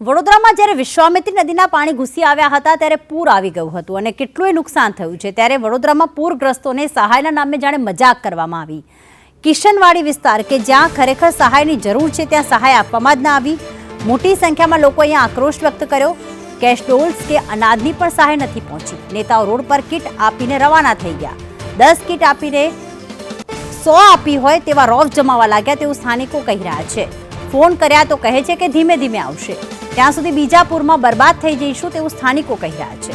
વડોદરામાં જ્યારે વિશ્વામિત્રી નદીના પાણી ઘૂસી આવ્યા હતા ત્યારે પૂર આવી ગયું હતું અને કેટલુંય નુકસાન થયું છે. ત્યારે વડોદરામાં પૂરગ્રસ્તોને સહાયના નામે જાણે મજાક કરવામાં આવી. કિશનવાડી વિસ્તાર કે જ્યાં ખરેખર સહાયની જરૂર છે ત્યાં સહાય આપવામાં જ ના આવી. મોટી સંખ્યામાં લોકો અહીંયા આક્રોશ વ્યક્ત કર્યો. કેશ ડોલ્સ કે અનાજની પણ સહાય નથી પહોંચી. નેતાઓ રોડ પર કીટ આપીને રવાના થઈ ગયા. દસ કીટ આપીને સો આપી હોય તેવા રોફ જમાવા લાગ્યા તેવું સ્થાનિકો કહી રહ્યા છે. ફોન કર્યા તો કહે છે કે ધીમે ધીમે આવશે. ત્યાં સુધી બીજા પૂરમાં બરબાદ થઈ જઈશું તેવું સ્થાનિકો કહી રહ્યા છે.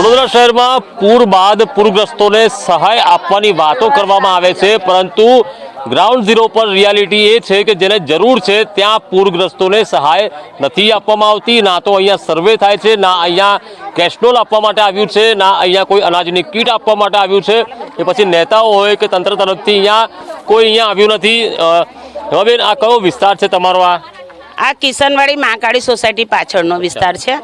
વડોદરા શહેરમાં પૂર બાદ પૂરગ્રસ્તોને સહાય આપવાની વાતો કરવામાં આવે છે પરંતુ ગ્રાઉન્ડ ઝીરો પર રિયાલિટી એ છે કે જેને જરૂર છે ત્યાં પૂરગ્રસ્તોને સહાય નથી આપવામાં આવતી. ના તો અહીંયા સર્વે થાય છે ના અહીંયા કેશડોલ આપવા માટે આવ્યું છે ના અહીંયા કોઈ અનાજની કીટ આપવા માટે આવ્યું છે. કે પછી નેતાઓ હોય કે તંત્ર તરફથી અહીંયા કોઈ અહીંયા આવ્યું નથી. હવે આ કયો વિસ્તાર છે તમારો આ? આ કિશનવાડી મહાકાળી સોસાયટી પાછળનો વિસ્તાર છે.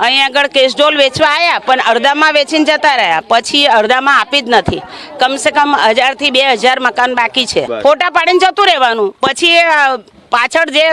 અહીં આગળ કેસડોલ વેચવા આવ્યા પણ અડધામાં વેચીને જતા રહ્યા. પછી અડધામાં આપી જ નથી. કમસે કમ હજારથી બે હજાર મકાન બાકી છે. ફોટા પાડીને જતું રહેવાનું. પછી એ, પાછળ જે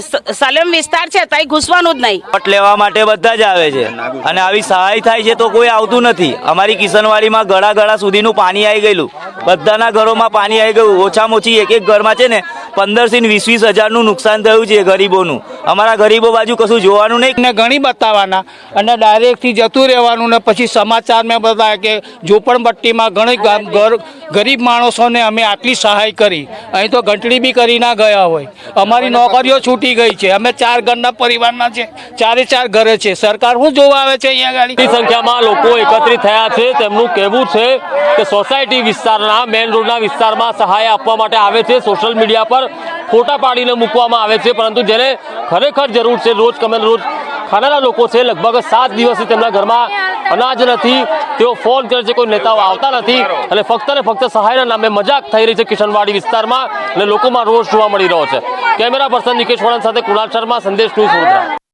સલમ સલેમ વિસ્તાર છે ત્યાં ઘૂસવાનું જ નહીં. વોટ લેવા માટે બધા જ આવે છે. અને આવી સહાય થાય છે તો કોઈ આવતું નથી. અમારી કિશનવાડીમાં ગળા ગળા સુધીનું પાણી આવી ગયેલું. બધાના ઘરોમાં પાણી આવી ગયું. ઓછામાં ઓછી એક એક ઘરમાં છે ને પંદરથી ને વીસ વીસ હજારનું નુકસાન થયું છે ગરીબોનું. અમારા ગરીબો બાજુ કશું જોવાનું નહીં. ને ઘણી બતાવવાના. અને ડાયરેક્ટથી જતું રહેવાનું ને પછી સમાચાર મેં બતાવ્યા કે ઝોપડપટ્ટીમાં ઘણી ઘર- ગરીબ માણસોને અમે આટલી સહાય કરી. અહીં તો ઘંટડી બી કરી ના ગયા હોય. અમારી નોકરીઓ છૂટી ગઈ છે. અમે ચાર ઘરના પરિવારના છે. ચારે ચાર ઘરે છે. સરકાર શું જોવા આવે છે અહીંયા ગાડી? સંખ્યામાં લોકો એકત્રિત થયા છે. તેમનું કહેવું છે કે સોસાયટી વિસ્તારના મેઇન રોડના વિસ્તારમાં સહાય આપવા માટે આવે છે. સોશિયલ મીડિયા પર ફોટા પાડીને મૂકવામાં આવે છે. પરંતુ જેને ખરેખર જરૂર છે રોજ કમે રોજ ખાનારા લોકો છે, લગભગ સાત દિવસથી તેમના ઘરમાં અનાજ નથી. તેઓ ફોન કરે છે, કોઈ નેતાઓ આવતા નથી. અને ફક્ત ને ફક્ત સહાયના નામે મજાક થઈ રહી છે કિશનવાડી વિસ્તારમાં. અને લોકોમાં રોષ જોવા મળી રહ્યો છે. કેમેરા પર્સન નિકેશ વણંદ સાથે કુણાલ શર્મા, સંદેશ ન્યૂઝ